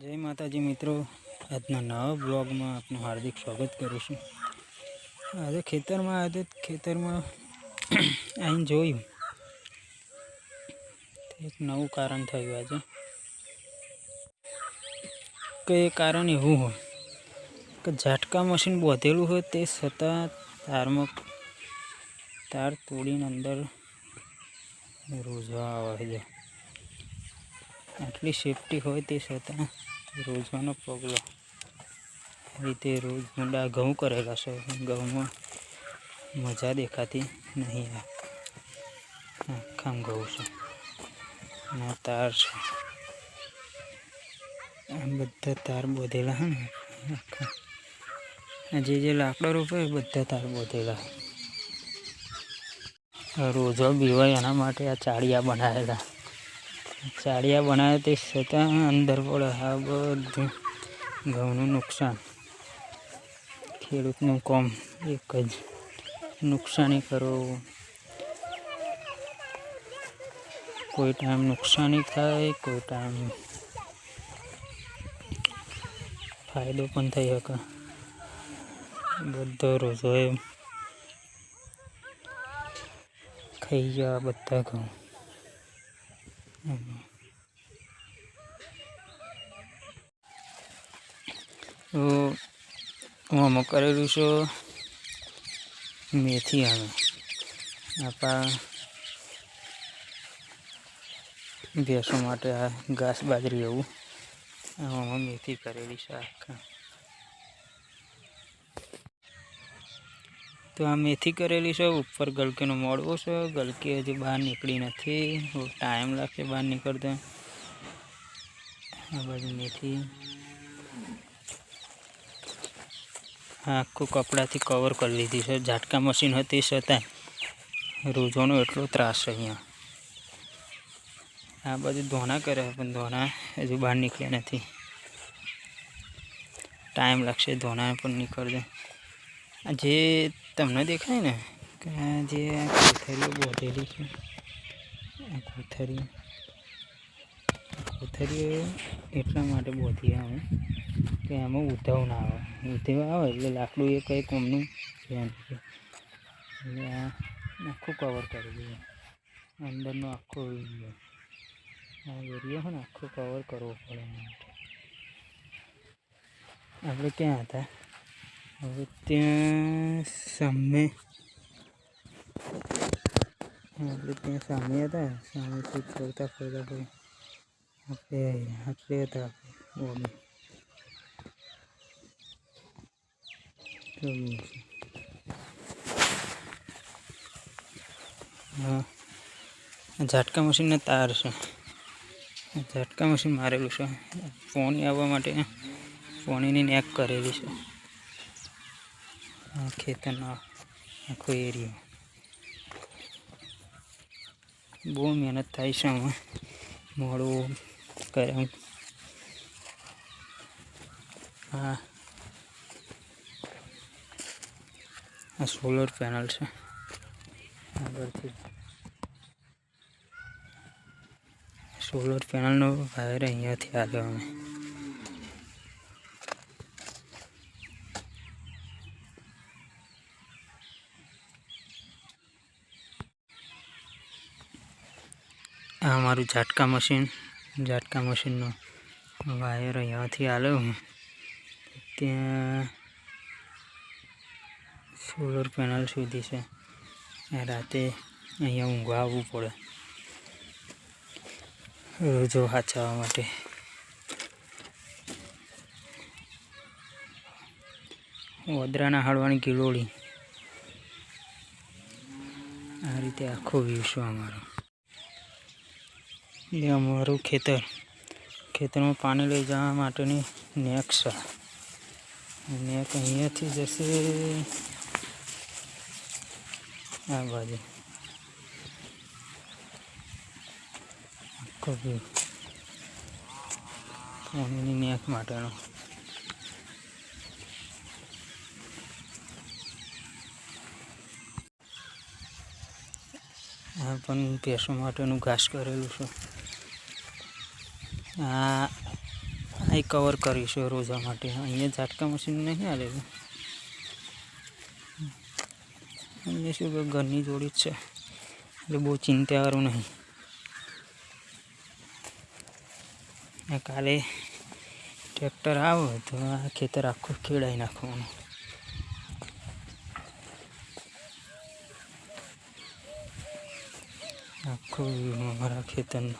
જય માતાજી મિત્રો. આજના નવા બ્લોગમાં આપનું હાર્દિક સ્વાગત કરું છું. આજે ખેતરમાં આજે ખેતરમાં આવીને જોયું. એક નવું કારણ થયું આજે. કે એ કારણ એવું હોય કે ઝાટકા મશીન બોધેલું હોય તે છતાં તારમાં તાર તોડીને અંદર રોજવા આવે છે. આટલી સેફટી હોય તે છતાં રોજવાનો પગલો. રીતે રોજ ઊંડા ઘઉં કરેલા છે. ઘઉંમાં મજા દેખાતી નહીં આખા ઘઉં છે. અને તાર છે. આ બધા તાર બોધેલા હે ને? આખા. જે જે લાકડા રોપે બધા તાર બોધેલા. રોજો બીવાય એના માટે આ ચાળિયા બનાવેલા. ચાળિયા બનાવે તે છતાં અંદર પડે આ બધું ઘઉંનું નુકસાન. ખેડૂતનું કોમ એક જ નુકસાની કરો કોઈ ટાઈમ નુકસાની થાય, કોઈ ટાઈમ ફાયદો પણ થઈ શકે. બધો રોજો એ ખાઈ ગયા બધા ઘઉં. તો હું આમાં કરેલું છે મેથી આવે આપણા ભેંસો માટે આ ઘાસ બાજરી એવું. આમાં મેથી કરેલી છે આખા. તો આ મેથી કરેલી છે, ઉપર ગલકીનો મોડવો છે, ગલકી હજી બહાર નીકળી નથી. ટાઈમ લાગશે બહાર નીકળતા. આ બાજુ મેથી. આખું કપડાથી કવર કરી લીધી છે. ઝાટકા મશીન હતી છતાં. રોજોનો એટલો ત્રાસ છે અહીંયા. આ બાજુ ધોના કર્યા પણ ધોના હજુ બહાર નીકળ્યા નથી. ટાઈમ લાગશે ધોના પણ નીકળશે જે તમને દેખાય ને, કે જે કોથરીઓ બોધેલી છે, આ કોથરી, કોથરીઓ એટલા માટે બોધી આવે કે એમાં ઉધવ ના આવે. ઉધવ આવે એટલે લાકડું એ કંઈ કોમનું છે. એટલે આ આખું કવર કરી દઈએ. અંદરનો આખો એરિયો આ એરિયો હોય ને, આખો કવર કરવો પડે એના માટે. આપણે ક્યાં હતા? હવે ત્યાં સામે. આપણે ત્યાં સામે હતા. સામેથી ફરતા ફરતા ભાઈ. આપણે આપણે હતા આપણે હા. ઝાટકા મશીનના તાર છે. ઝાટકા મશીન મારેલું છે. પાણી આવવા માટે પાણીની નેક કરેલી છે. આ ખેતરનો આખો એરિયો. બહુ મહેનત થાય છે આમાં. મોડું કર્યા. હા. આ સોલર પેનલ છે. આગળથી. સોલર પેનલનો વાયર અહીંયાથી આવ્યો અમે. આ મારું ઝાટકા મશીન. ઝાટકા મશીનનો વાયર અહીંયાથી આવ્યો ત્યાં સોલર પેનલ સુધી છે. રાતે અહીંયા ઊંઘવા આવવું પડે. રોજો સાચવવા માટે. વદરાના હાડવાની કિલોળી આ રીતે આખો વ્યૂ છે અમારો. એ અમારું ખેતર. ખેતરમાં પાણી લઈ જવા માટેની નેક છે. નેક અહીંયાથી જશે. આ બાજુ. પાણીની નેક માટેનો. આ પણ ભેંસો માટેનું ઘાસ કરેલું છે. આ કવર કરીશું રોજા માટે. અહીંયા ઝાટકા મશીન નહીં આવેલું એમને શું કે ઘરની જોડી જ છે. એટલે બહુ ચિંતા કરું નહીં કાલે ટ્રેક્ટર આવે તો આ ખેતર આખું ખેડાઈ નાખવાનું. આખું અમારા ખેતરનું.